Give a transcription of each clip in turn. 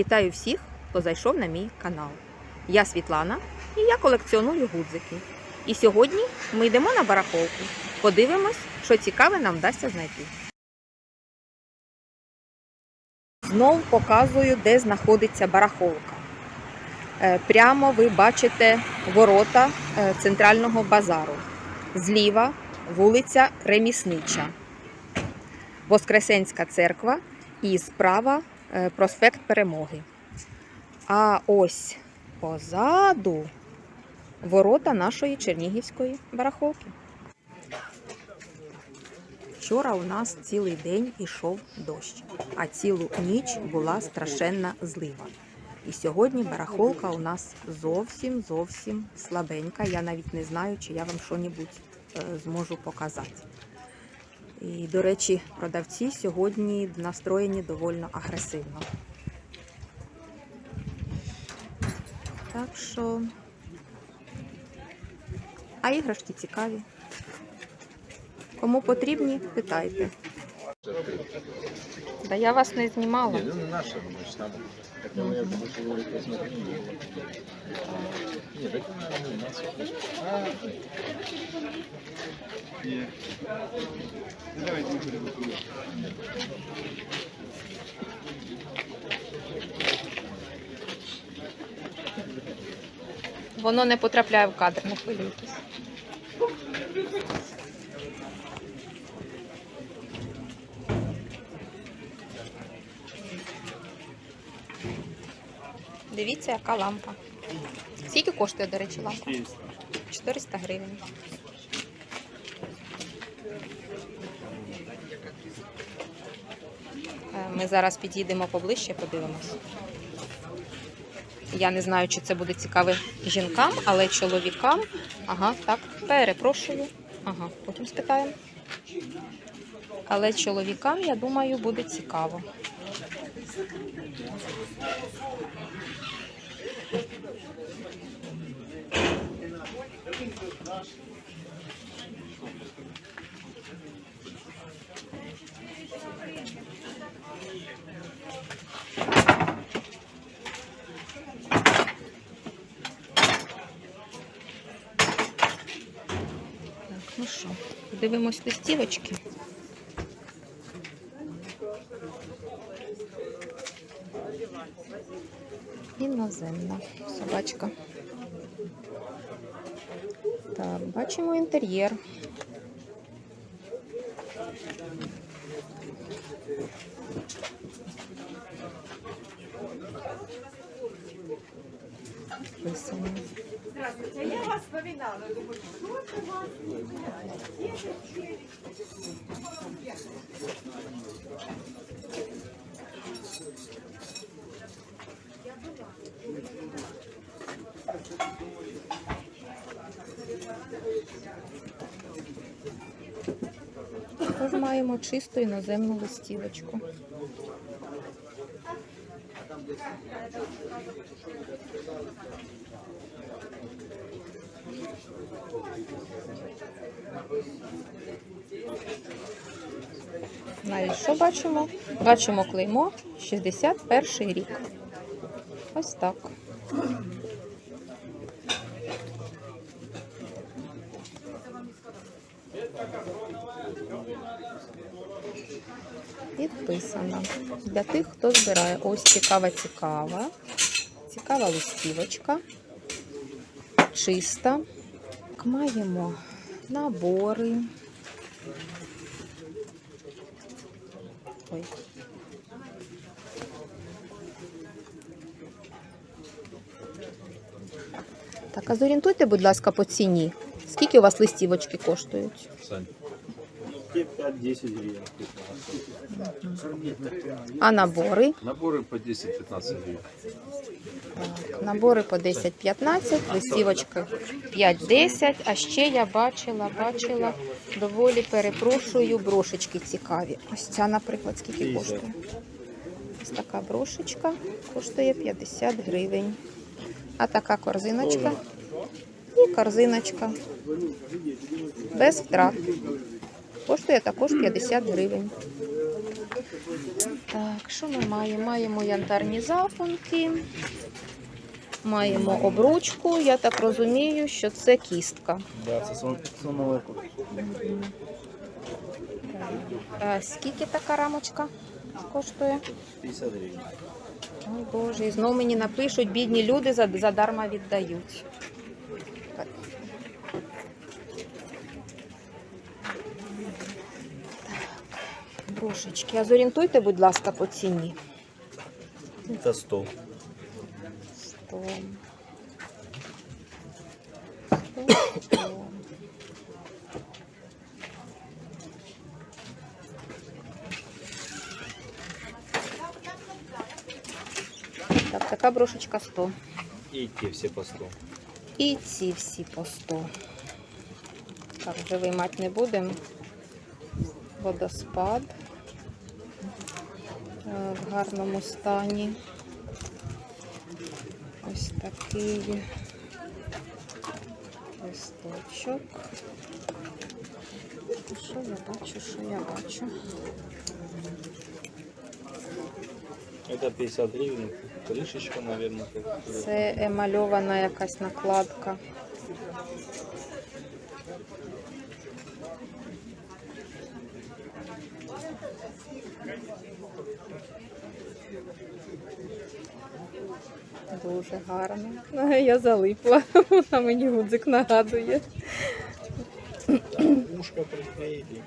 Вітаю всіх, хто зайшов на мій канал. Я Світлана і я колекціоную гудзики. І сьогодні ми йдемо на барахолку. Подивимось, що цікаве нам вдасться знайти. Знов показую, де знаходиться барахолка. Е, Прямо ви бачите ворота е, центрального базару. Зліва вулиця Реміснича, Воскресенська церква і справа проспект Перемоги. А ось позаду ворота нашої Чернігівської барахолки. Вчора у нас цілий день ішов дощ, а цілу ніч була страшенна злива. І сьогодні барахолка у нас зовсім зовсім слабенька. Я навіть не знаю, чи я вам що-небудь е, зможу показати. І, до речі, продавці сьогодні настроєні доволі агресивно. Так що. А іграшки цікаві. Кому потрібні, питайте. Да я вас не знімала. Не, ну не наша, значит, там. Это мы это мы посмотрели. Нет, это наверное, у нас. А, Воно не потрапляє в кадр, не хвилюйтесь. Дивіться, яка лампа. Скільки коштує, до речі, лампа? 400 гривень. Е, Ми зараз підійдемо поближче, подивимось. Я не знаю, чи це буде цікаве жінкам, але чоловікам. Ага, так, перепрошую. Ага, потім спитаємо. Але чоловікам, я думаю, буде цікаво. Ну що, подивимось листівочки. Іноземна собачка. Бачимо інтер'єр. Писано. Я вас вспоминала, думаю, что это вас? Також маємо чисту іноземну листівочку. Навіть що бачимо? Бачимо клеймо 61 рік. Ось так. Підписано. Для тих, хто збирає. Ось цікава, цікава. Цікава листівочка. Чиста. Маємо набори. Ой. Так, а зорієнтуйте, будь ласка, по ціні. Скільки у вас листівочки коштують? Сань. 5-10 гривен. А набори? Наборы по 10-15 гривен. Так, набори по 10-15, листівочка 5-10. А ще я бачила, бачила, доволі перепрошую, брошечки цікаві. Ось ця, наприклад, скільки коштує? Ось така брошечка коштує 50 гривень. А така корзиночка і корзиночка. Без втрат. Коштує також 50 гривень. Так, що ми маємо? Маємо янтарні запонки, маємо обручку. Я так розумію, що це кістка. Да, це сон, соновий. А скільки така рамочка коштує? 50 гривень. Ой Боже, і знову мені напишуть, бідні люди задарма віддають. Так, Брошечки, а зорієнтуйте, будь ласка, по ціні. Це 100. Сто. Сто, сто. Так, така брошечка 100. І ті всі по 100. І ці всі по 100. Так, вже виймати не будемо. Водоспад в гарному стані. Ось такий листочок. Що я бачу, що я бачу? Это 50 гривен. Крышечка, наверное. Це емальована якась накладка. Дуже гарно. Я залипла. Вона мені гудзик нагадує. Ушко приклеили.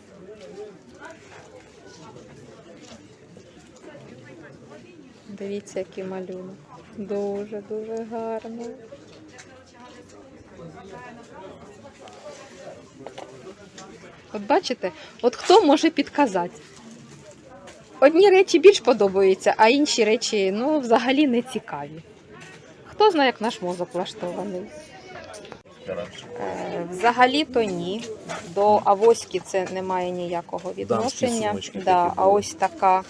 Дивіться, який малюнок. Дуже, дуже гарно. От бачите, от хто може підказати? Одні речі більш подобаються, а інші речі ну, взагалі не цікаві. Хто знає, як наш мозок влаштований? Е, Взагалі-то ні. До авоськи це не має ніякого відношення. сумочки да, а ось така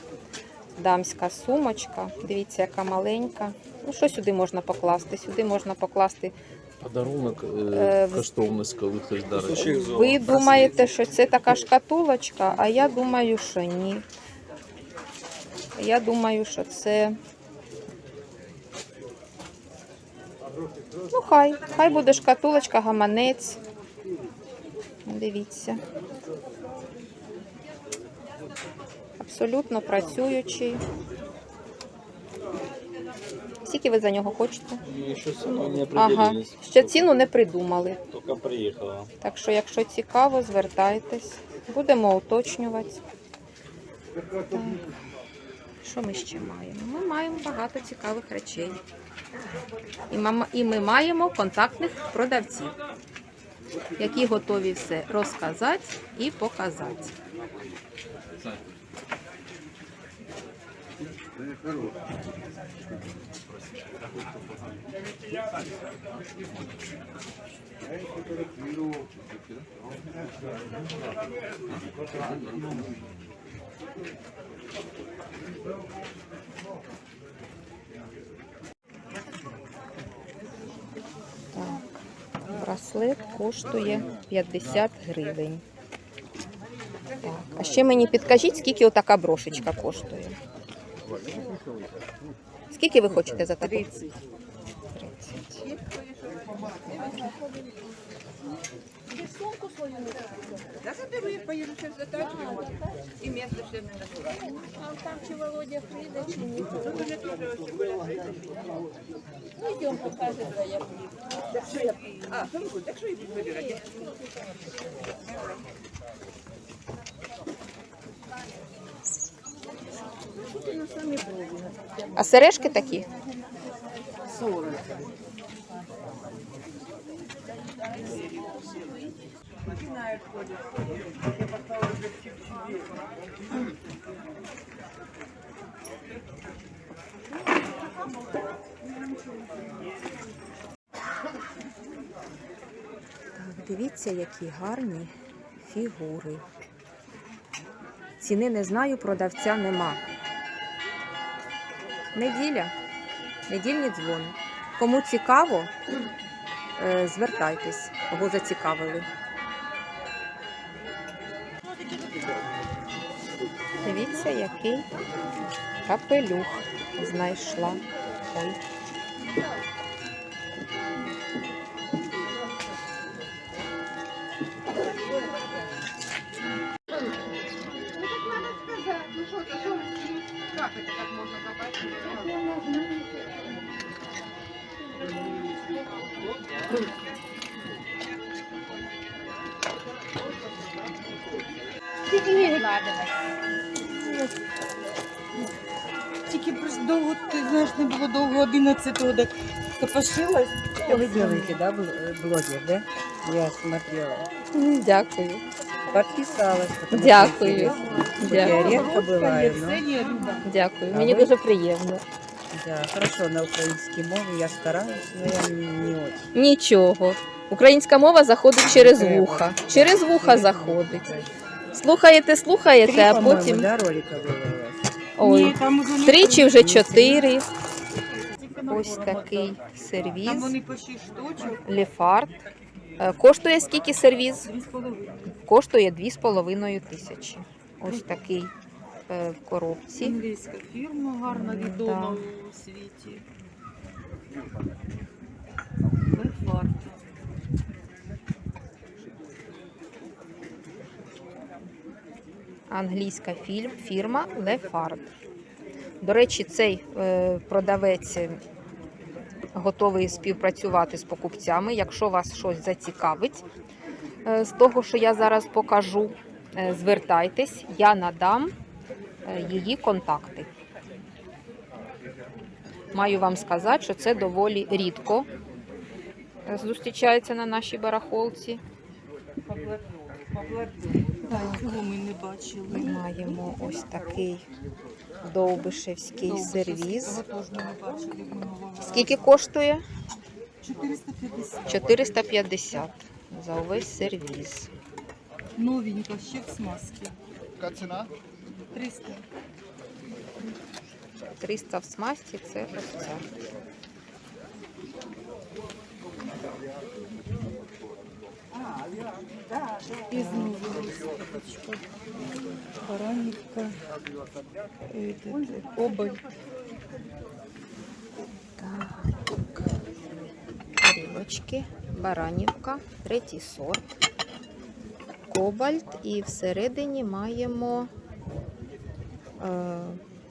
дамська сумочка. Дивіться, яка маленька. Ну, що сюди можна покласти? Сюди можна покласти. Подарунок Е, е, коштовність, коли хтось дарить. Ви думаєте, що це така шкатулочка, а я думаю, що ні. Я думаю, що це. Ну, хай. Хай буде шкатулочка, гаманець. Дивіться. Абсолютно працюючий. Скільки ви за нього хочете? И еще не Ага, ще ціну не придумали. Только приехала. Так що, якщо цікаво, звертайтесь. Будемо уточнювати. Так. Що ми ще маємо? Ми маємо багато цікавих речей. І, ми маємо контактних продавців, які готові все розказати і показати. Браслет коштує 50 гривень. Так, а ще мені підкажіть, скільки отака брошечка коштує. Скільки ви хочете за таку? 30. 30. Я заберу, я поїду через затачку. І місто ще не накладу. А там чи Володя прийде, чи ні? Ну, йдемо покаже, де я А, буде, якщо їх вибирати. А сережки такі? Так, дивіться, які гарні фігури. Ціни не знаю, продавця нема. Неділя. Недільні дзвони. Кому цікаво, е, звертайтесь або зацікавили. Дивіться. Який капелюх знайшла. Ой. Тільки 11 года копошилась. Это вы делаете, да, э, блогер, да? Я смотрела. Ну, дякую. Подписалась. Дякую. Дякую. Мені дуже приємно. Да, хорошо на українській мові, я стараюсь, але я не дуже. Нічого. Українська мова заходить через вуха. Через вуха заходить. Слухаєте, слухаєте, а потім. Ой. Ні, тричі вже чотири. Ось такий сервіз. вони по 6 штучок, Лефарт. Е, Коштує скільки сервіз? 2,5. Коштує 2,5 тисячі. Ось такий е, в коробці. Англійська фірма, гарна, відома у світі. Бефарт. Англійська фірма Лефарт. До речі, цей е, продавець готовий співпрацювати з покупцями. Якщо вас щось зацікавить е, з того, що я зараз покажу, е, звертайтесь, я надам е, її контакти. Маю вам сказати, що це доволі рідко зустрічається на нашій барахолці. Цього ми не бачили. Ми маємо ось такий довбишевський сервіз. Цього теж ми не бачили минулого разу. Скільки коштує? 450. 450 за увесь сервіз. Новенька, ще в смазці. Яка ціна? 300. 300 в смасті це ось ця. Із нового Баранівка. Е, де. Тарілочки, баранівка, третій сорт, кобальт і всередині маємо. Е,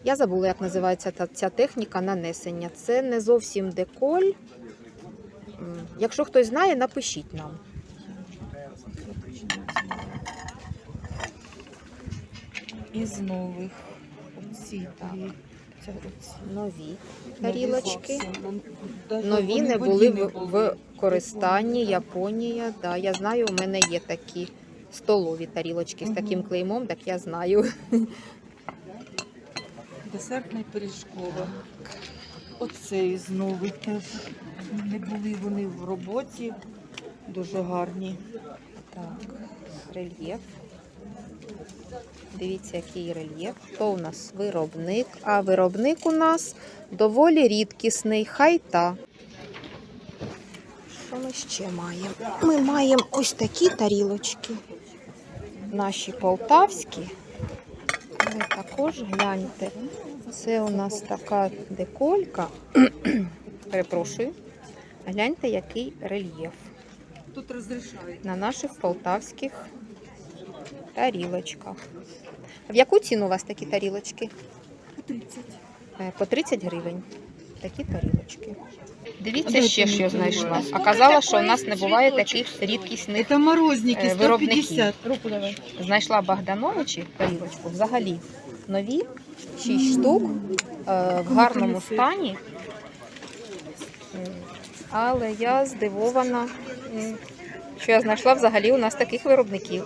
я забула, як називається ця техніка нанесення. Це не зовсім деколь. Якщо хтось знає, напишіть нам. Із нових. Оці дві. Це оці. Нові тарілочки. Нові Нові не були в, в користанні. Японія. Да, я знаю, у мене є такі столові тарілочки з таким клеймом, так я знаю. Десертна і пиріжкова. Оце із нових теж. Не були вони в роботі. Дуже гарні. Так, рельєф. Дивіться, який рельєф. Хто у нас виробник? А виробник у нас доволі рідкісний хайта. Що ми ще маємо? Ми маємо ось такі тарілочки. Наші полтавські. Ви також гляньте. Це у нас така деколька. Перепрошую. Гляньте, який рельєф Тут розрішають. на наших полтавських тарілочках. В яку ціну у вас такі тарілочки? По 30. Е, По 30 гривень. Такі тарілочки. Дивіться, ще що я знайшла. А казала, що у нас не буває таких рідкісних. Це морозники, Е, 150. Руку давай. Знайшла Богдановичі тарілочку. Взагалі нові, 6 штук, е, в гарному стані. Але я здивована, що я знайшла взагалі у нас таких виробників.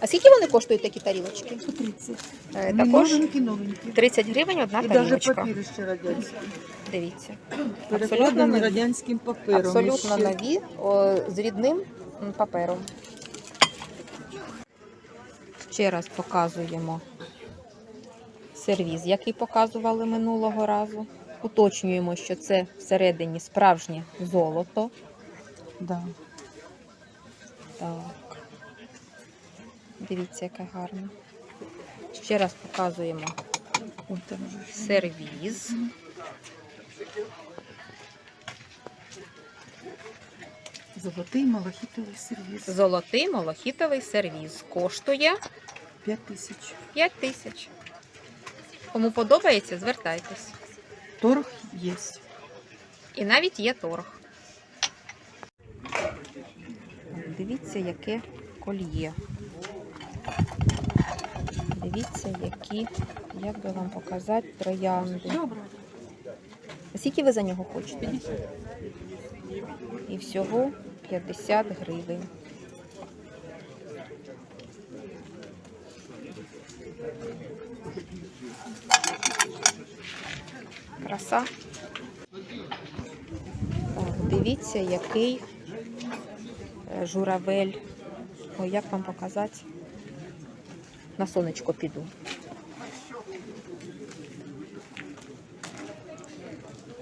А скільки вони коштують такі тарілочки? 30. Е, Також новенькі, новенькі. 30 гривень одна І навіть тарілочка. папір ще радянський. Дивіться. Абсолютно Перекладений нові. радянським папером. Абсолютно ще. нові о, з рідним м, папером. Ще раз показуємо сервіз, який показували минулого разу. Уточнюємо, що це всередині справжнє золото. Да. Так. Дивіться, яке гарне. Ще раз показуємо сервіз. Золотий малахітовий сервіс. Золотий молохітовий сервіз. Коштує 5 тисяч. 5 тисяч. Кому подобається, звертайтесь. Торг є. І навіть є торг. Дивіться, яке кольє. Дивіться, які, як би вам показати, троянди. Скільки ви за нього хочете? І всього 50 гривень. Краса. Так, дивіться, який е, журавель. Ой, як вам показати? На сонечко піду.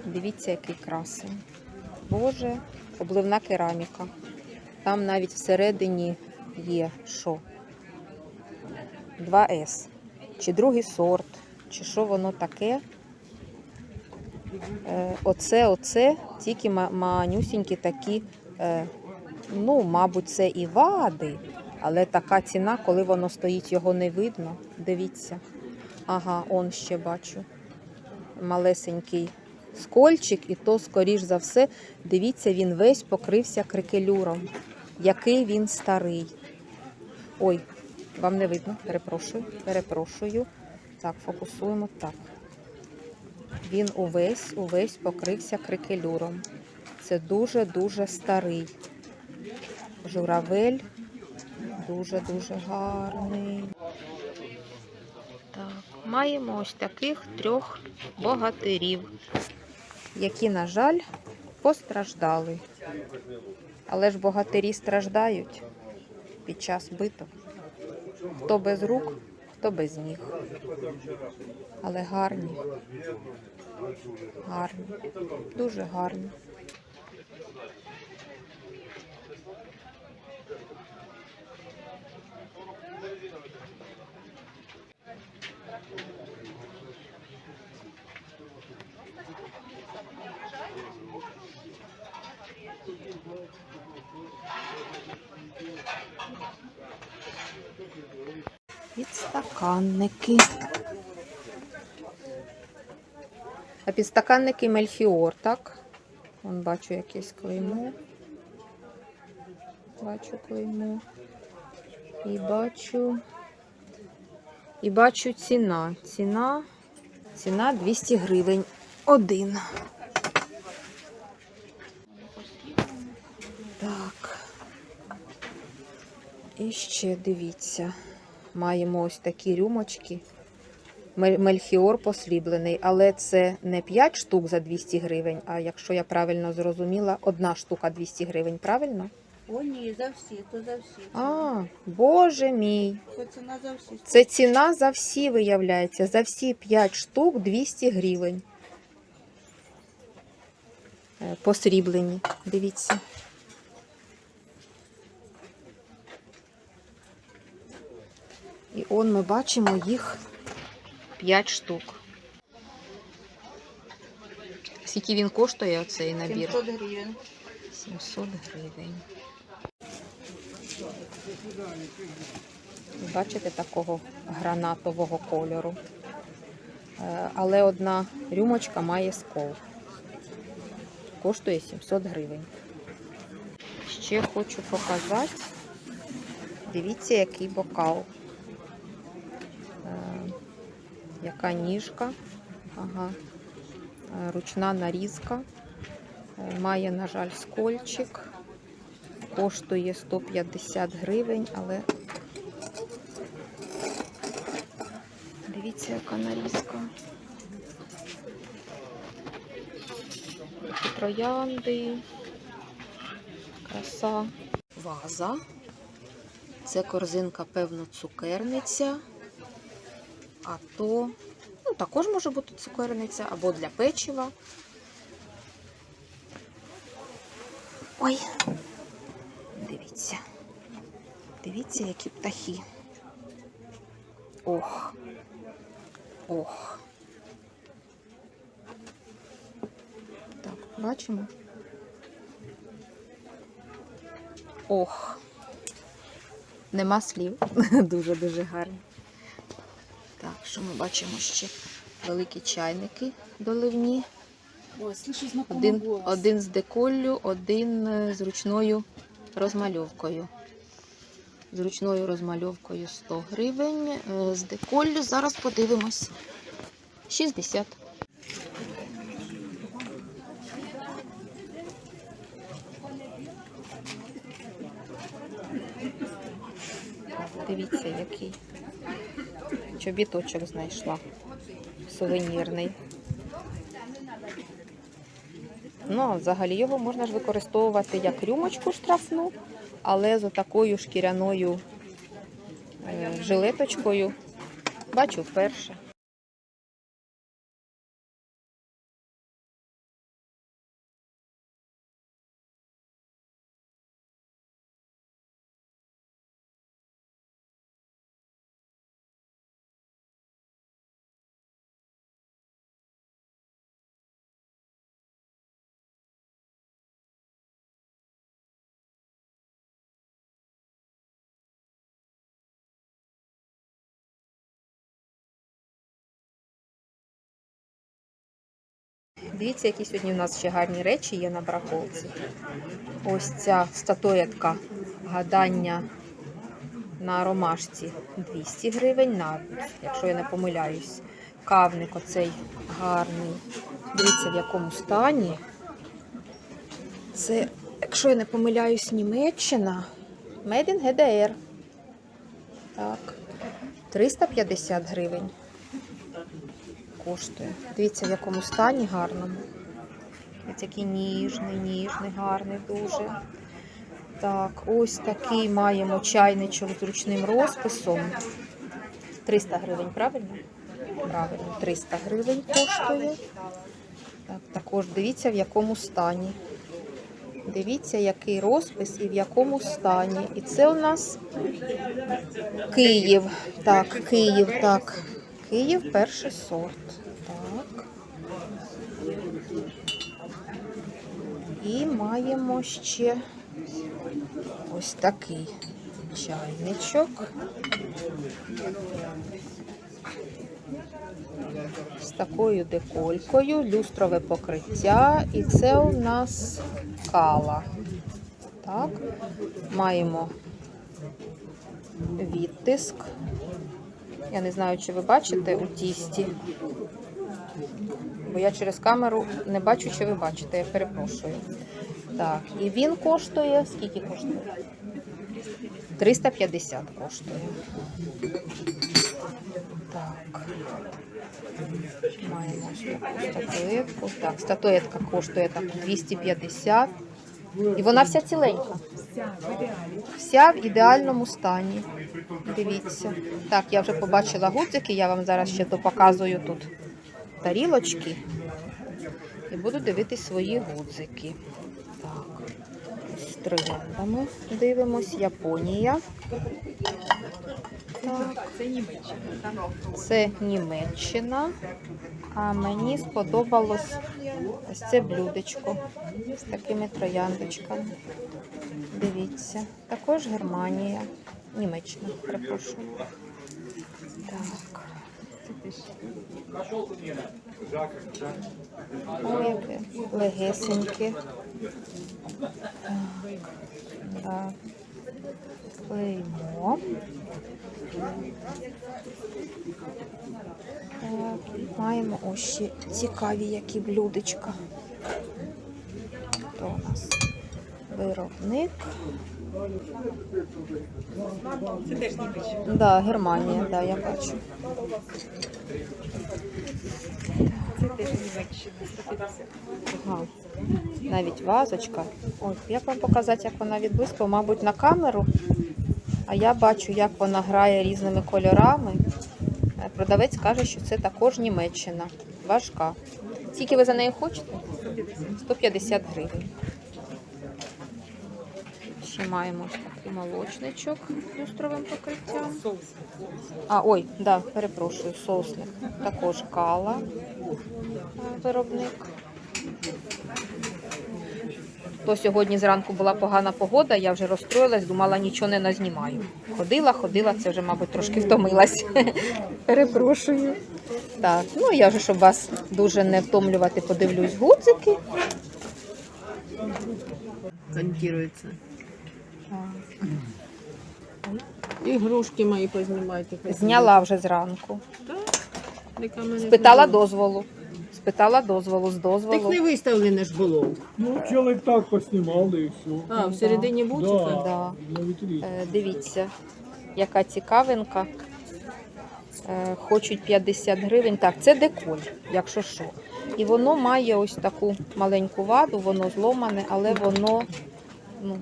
Дивіться, який красень. Боже, обливна кераміка. Там навіть всередині є що? 2С. Чи другий сорт, чи що воно таке. Е, Оце, оце, тільки ма- манюсінькі такі, е, ну, мабуть, це і вади, але така ціна, коли воно стоїть, його не видно. Дивіться. Ага, он ще бачу. Малесенький скольчик, і то, скоріш за все, дивіться, він весь покрився крикелюром. Який він старий. Ой, вам не видно, перепрошую, перепрошую. Так, фокусуємо так. Він увесь, увесь покрився крикелюром. Це дуже-дуже старий. Журавель дуже-дуже гарний. Так, маємо ось таких трьох богатирів, які, на жаль, постраждали. Але ж богатирі страждають під час битв. Хто без рук, хто без ніг. Але гарні. Гарні. Дуже гарні. Підстаканники. А підстаканники Мельхіор, так? Вон бачу якесь клеймо. Бачу клеймо. І бачу. І бачу ціна. Ціна. Ціна 200 гривень. Один. Так. І ще дивіться. Маємо ось такі рюмочки. Мельхіор посріблений, але це не 5 штук за 200 гривень, а якщо я правильно зрозуміла, одна штука 200 гривень, правильно? О, ні, за всі, то за всі. А, боже мій. Це ціна за всі. Це ціна за всі виявляється. За всі 5 штук 200 гривень. Е, Посріблені. Дивіться. І он ми бачимо їх 5 штук. Скільки він коштує оцей набір? 700 гривень. 700 гривень. Бачите такого гранатового кольору. Е, Але одна рюмочка має скол. Коштує 700 гривень. Ще хочу показати. Дивіться, який бокал. Е, Яка ніжка. Ага. Е, Ручна нарізка. Е, Має, на жаль, скольчик. Коштує 150 гривень, але дивіться, яка нарізка. Троянди. Краса. Ваза. Це корзинка, певно, цукерниця. А то, також може бути цукерниця або для печива. Ой, дивіться. Дивіться, які птахи. Ох, Ох. Так, бачимо. Ох. Нема слів. Дуже-дуже гарні. Так, що ми бачимо ще? Великі чайники доливні. Ой, слышу Один, голос. один з деколлю, один е, з ручною розмальовкою. З ручною розмальовкою 100 гривень. е, З деколлю зараз подивимось. 60. Дивіться, який чобіточок знайшла. Сувенірний. Ну, а взагалі його можна ж використовувати як рюмочку штрафну, але з отакою шкіряною е, жилеточкою. Бачу вперше. Дивіться, які сьогодні у нас ще гарні речі є на браковці. Ось ця статуетка гадання на ромашці 200 гривень на, якщо я не помиляюсь. Кавник оцей гарний. Дивіться, в якому стані. Це, якщо я не помиляюсь, Німеччина. Made in GDR. Так. 350 гривень коштує. Дивіться, в якому стані гарному. Ось який ніжний, ніжний, гарний дуже. Так, ось такий маємо чайничок з ручним розписом. 300 гривень, правильно? Правильно, 300 гривень коштує. Так, також дивіться, в якому стані. Дивіться, який розпис і в якому стані. І це у нас Київ. Так, Київ, так. Київ перший сорт. Так. І маємо ще ось такий чайничок. З такою деколькою, люстрове покриття, і це у нас кала. Так, маємо відтиск. Я не знаю, чи ви бачите у тісті. Бо я через камеру не бачу, чи ви бачите, я перепрошую. Так, і він коштує. Скільки коштує? 350 коштує. Так. Маємо статуетку. Так, статуетка коштує так 250. І вона вся ціленька. Вся в ідеальному стані. Дивіться. Так, я вже побачила гудзики, я вам зараз ще показую тут тарілочки. І буду дивитись свої гудзики. Так, з трояндами дивимось. Японія. Так. Це Німеччина. А мені сподобалось ось це блюдечко з такими трояндочками. Дивіться. Також Германія. Німеччина, перепрошую. Так. Ой, яке легесеньке. Так. Клеймо. Так, маємо ось ще цікаві які блюдечка. Хто у нас? Виробник. Це теж Німеччина. Да, Германія, да, я бачу. Це теж Німеччина, 150. Ага. Навіть вазочка. Ой, як вам показати, як вона відблизько, мабуть, на камеру. А я бачу, як вона грає різними кольорами. Е, Продавець каже, що це також Німеччина. Важка. Скільки ви за неї хочете? 150 гривень. Ще маємо молочничок з люстровим покриттям. А, ой, да, перепрошую, соусник. Також кала е, виробник. То сьогодні зранку була погана погода, я вже розстроїлась, думала, нічого не назнімаю. Ходила, ходила, це вже, мабуть, трошки втомилась. Перепрошую. Так, ну я вже, щоб вас дуже не втомлювати, подивлюсь гудзики. Контируется. Ігрушки мої познімайте. Зняла вже зранку. Яка мене Спитала знімала. дозволу. Спитала дозволу з Так дозволу. не виставлене ж було. Ну, чоловік так поснімали і все. А, всередині бутика? Да. На вітрі. Е, Дивіться, яка цікавинка. Е, Хочуть 50 гривень. Так, це деколь, якщо що. І воно має ось таку маленьку ваду, воно зломане, але воно ну,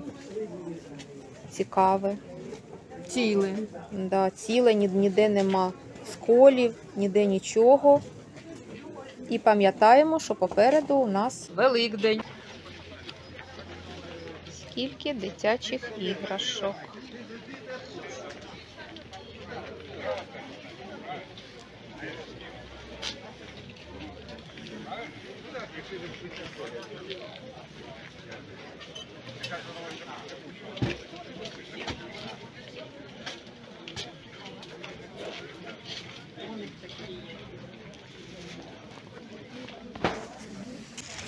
цікаве. Ціле. Да, ціле, ні- ніде нема сколів, ніде нічого. І пам'ятаємо, що попереду у нас Великдень. Скільки дитячих іграшок.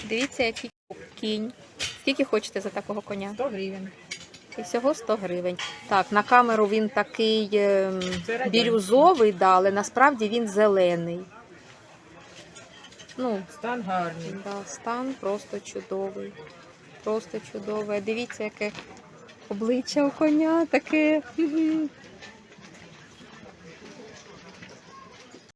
Дивіться, який кінь. Скільки хочете за такого коня? 100 гривень. І всього 100 гривень. Так, на камеру він такий ем, бірюзовий, да, але насправді він зелений. Ну, Стан гарний. да, стан просто чудовий. Просто чудовий. Дивіться, яке обличчя у коня таке.